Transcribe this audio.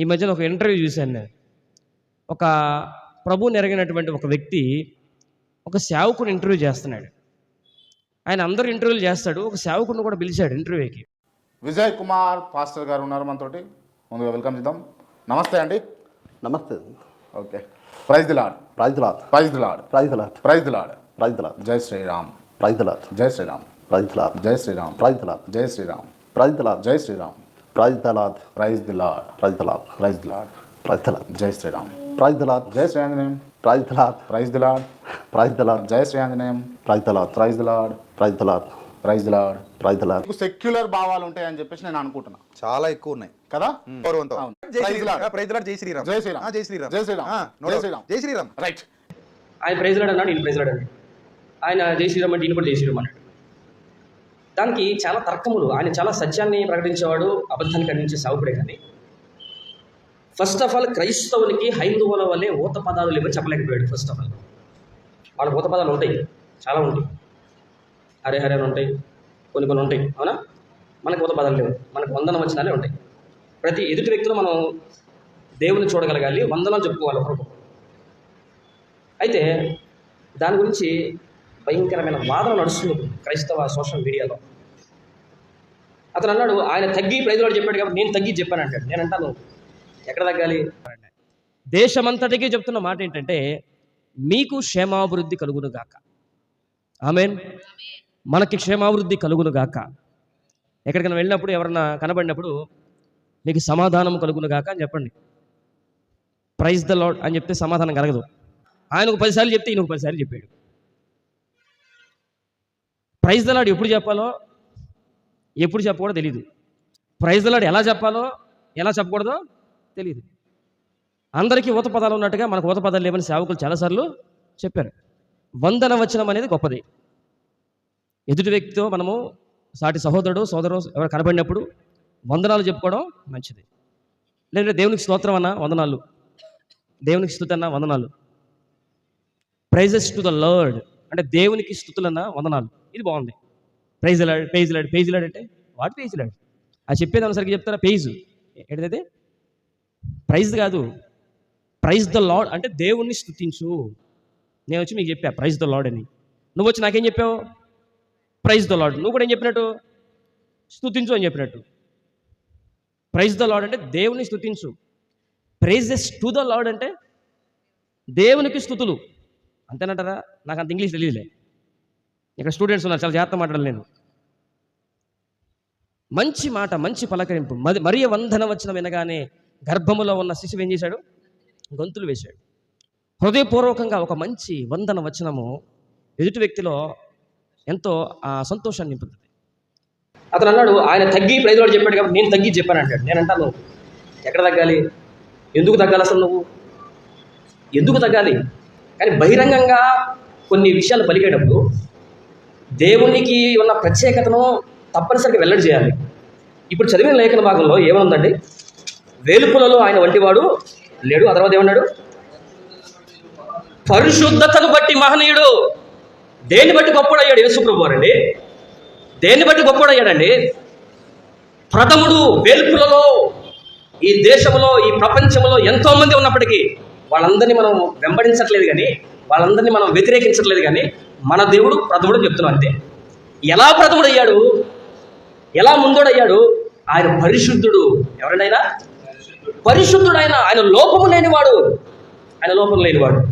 ఈ మధ్యన ఒక ఇంటర్వ్యూ చూశాను నేను ఒక ప్రభు నెరగినటువంటి ఒక వ్యక్తి ఒక సేవకుని ఇంటర్వ్యూ చేస్తున్నాడు ఆయన అందరు ఇంటర్వ్యూలు చేస్తాడు ఒక సేవకుడిని కూడా పిలిచాడు ఇంటర్వ్యూకి విజయ్ కుమార్ పాస్టర్ గారు ఉన్నారు మనతోటి ముందుగా వెల్కమ్ చేద్దాం నమస్తే అండి నమస్తే okay praise the Lord praise Lord praise the Lord praise Lord praise the Lord praise Lord జై శ్రీరామ్ ప్రైజ్ లాట్ జై శ్రీరామ్ ప్రైజ్ లాట్ జై శ్రీరామ్ ప్రైజ్ లాట్ జై శ్రీరామ్ ప్రైజ్ లాట్ జై Sriram praise Lord praise the Lord praise Lord praise the Lord praise Lord జై Sriram praise Lord జై Sri Anjaneyam praise Lord praise the Lord praise Lord జై Sri Anjaneyam praise Lord praise the Lord praise praise the Lord praise secular భావాలు ఉంటాయని చెప్పేసి నేను అనుకుంటున్నా చాలా ఎక్కువ ఉన్నాయి కదా గౌరవంతో. జై praise Sriram Lord. Praise Lord జై శ్రీరామ్ జై శ్రీరామ్. ఆ, జై శ్రీరామ్ జై శ్రీరామ్. జై. శ్రీరామ్. జై శ్రీరామ్ రైట్ ఆయన ప్రైజ్లాడ్ అన్నాడు ఈయన ప్రైజ్లాడ్ అన్నాడు ఆయన జై శ్రీరామ్ అంటే ఈయన కూడా జై శ్రీరామ్ అన్నాడు దానికి చాలా తర్కములు. ఆయన చాలా సత్యాన్ని ప్రకటించేవాడు అబద్ధాన్ని ఖండించే సావుకుడే కానీ. ఫస్ట్ ఆఫ్ ఆల్ క్రైస్తవునికి హైందువుల వల్లే ఊత పదాలు లేవని చెప్పలేకపోయాడు ఫస్ట్ ఆఫ్ ఆల్ వాళ్ళ ఊత పదాలు ఉంటాయి. చాలా ఉంటాయి. హరే హరే అని ఉంటాయి. కొన్ని కొన్ని ఉంటాయి. అవునా? మనకు ఊత పదాలు లేవు. మనకు వందనం వచ్చినాలే ఉంటాయి. ప్రతి ఎదుటి వ్యక్తిలో మనం దేవుని చూడగలగాలి వందనం చెప్పుకోవాలి ఒకరికి అయితే దాని గురించి భయంకరమైన వాదన నడుస్తుంది క్రైస్తవ సోషల్ మీడియాలో. అతను అన్నాడు ఆయన తగ్గి ప్రైజ్లాడు చెప్పాడు కాబట్టి నేను తగ్గి చెప్పాను అంటాడు. నేను అంటాను ఎక్కడ తగ్గాలి? దేశమంతటికి చెప్తున్న మాట ఏంటంటే మీకు క్షేమాభివృద్ధి కలుగును గాక. ఆమెన్. మనకి క్షేమాభివృద్ధి కలుగును గాక. ఎక్కడికైనా వెళ్ళినప్పుడు ఎవరన్నా కనబడినప్పుడు మీకు సమాధానం కలుగును గాక అని చెప్పండి. ప్రైజ్ ద లాడ్ అని చెప్తే సమాధానం కలగదు. ఆయన ఒక పదిసార్లు చెప్తే ఈయన ఒక పదిసార్లు చెప్పాడు. ప్రైజ్ ద లాడ్ ఎప్పుడు చెప్పాలో ఎప్పుడు చెప్పకూడదో తెలియదు ప్రైజ్ ద ఎలా చెప్పాలో ఎలా చెప్పకూడదో తెలియదు అందరికీ ఊత పదాలు ఉన్నట్టుగా మనకు ఊత పదాలు లేవని సేవకులు చాలాసార్లు చెప్పారు. వందన వచనం అనేది గొప్పది. ఎదుటి వ్యక్తితో మనము సాటి సహోదరుడు సోదరు ఎవరు కనబడినప్పుడు వందనాలు చెప్పుకోవడం మంచిది. లేదంటే దేవునికి స్తోత్రం అన్న వందనాలు. దేవునికి స్థుతి అన్న వందనాలు. Praises to the lord. అంటే దేవునికి స్థుతులన్న వందనాలు. ఇది బాగుంది. Praise lord page lord page lord అంటే వాట్ పేజ్ లాడ్ అది చెప్పేది సరిగ్గా చెప్తారా? పేజ్ ఏంటైతే ప్రైజ్ కాదు. ప్రైజ్ ద లాడ్ అంటే దేవుణ్ణి స్థుతించు నేను వచ్చి మీకు చెప్పా ప్రైజ్ ద లాడ్ అని. నువ్వు వచ్చి నాకేం చెప్పావు? ప్రైజ్ ద లాడ్ నువ్వు కూడా ఏం చెప్పినట్టు? స్థుతించు అని చెప్పినట్టు. ప్రైజ్ ద లాడ్ అంటే దేవుని స్థుతించు ప్రైజెస్ టు ద లాడ్ అంటే దేవునికి స్థుతులు అంతేనంటారా? నాకు అంత ఇంగ్లీష్ తెలియదులే. ఇక్కడ స్టూడెంట్స్ ఉన్నారు చాలా జాగ్రత్త మాట్లాడలేను మంచి మాట మంచి పలకరింపు మరి మరియ వందన వచ్చిన వినగానే గర్భములో ఉన్న శిశువు ఏం చేశాడు? గొంతులు వేశాడు. హృదయపూర్వకంగా ఒక మంచి వందన వచనము ఎదుటి వ్యక్తిలో ఎంతో ఆ సంతోషాన్ని నింపుతుంది. అతను అన్నాడు ఆయన తగ్గి ప్రైజ్లాడు చెప్పాడు కాబట్టి నేను తగ్గి చెప్పాను అంటాడు. నేను అంటాను ఎక్కడ తగ్గాలి? ఎందుకు తగ్గాలి అసలు నువ్వు? ఎందుకు తగ్గాలి? కానీ బహిరంగంగా కొన్ని విషయాలు పలికేటప్పుడు దేవునికి ఉన్న ప్రత్యేకతను తప్పనిసరిగా వెల్లడి చేయాలి. ఇప్పుడు చదివిన లేఖన భాగంలో ఏమనుందండి? వేలుపులలో ఆయన వంటివాడు లేడు ఆ తర్వాత ఏమన్నాడు? పరిశుద్ధతను బట్టి మహనీయుడు. దేన్ని బట్టి గొప్పడయ్యాడు యేసుప్రభు అండి దేన్ని బట్టి గొప్పడయ్యాడండి ప్రథముడు వేల్పులలో ఈ దేశంలో ఈ ప్రపంచంలో ఎంతోమంది ఉన్నప్పటికీ వాళ్ళందరినీ మనం వెంబడించట్లేదు కానీ వాళ్ళందరినీ మనం వ్యతిరేకించట్లేదు కానీ మన దేవుడు ప్రథముడు చెప్తున్నాం అంతే. ఎలా ప్రథముడయ్యాడు? ఎలా ముందోడయ్యాడు? ఆయన పరిశుద్ధుడు. ఎవరినైనా? పరిశుద్ధుడైన ఆయన లోపము లేనివాడు. ఆయన లోపం లేనివాడు.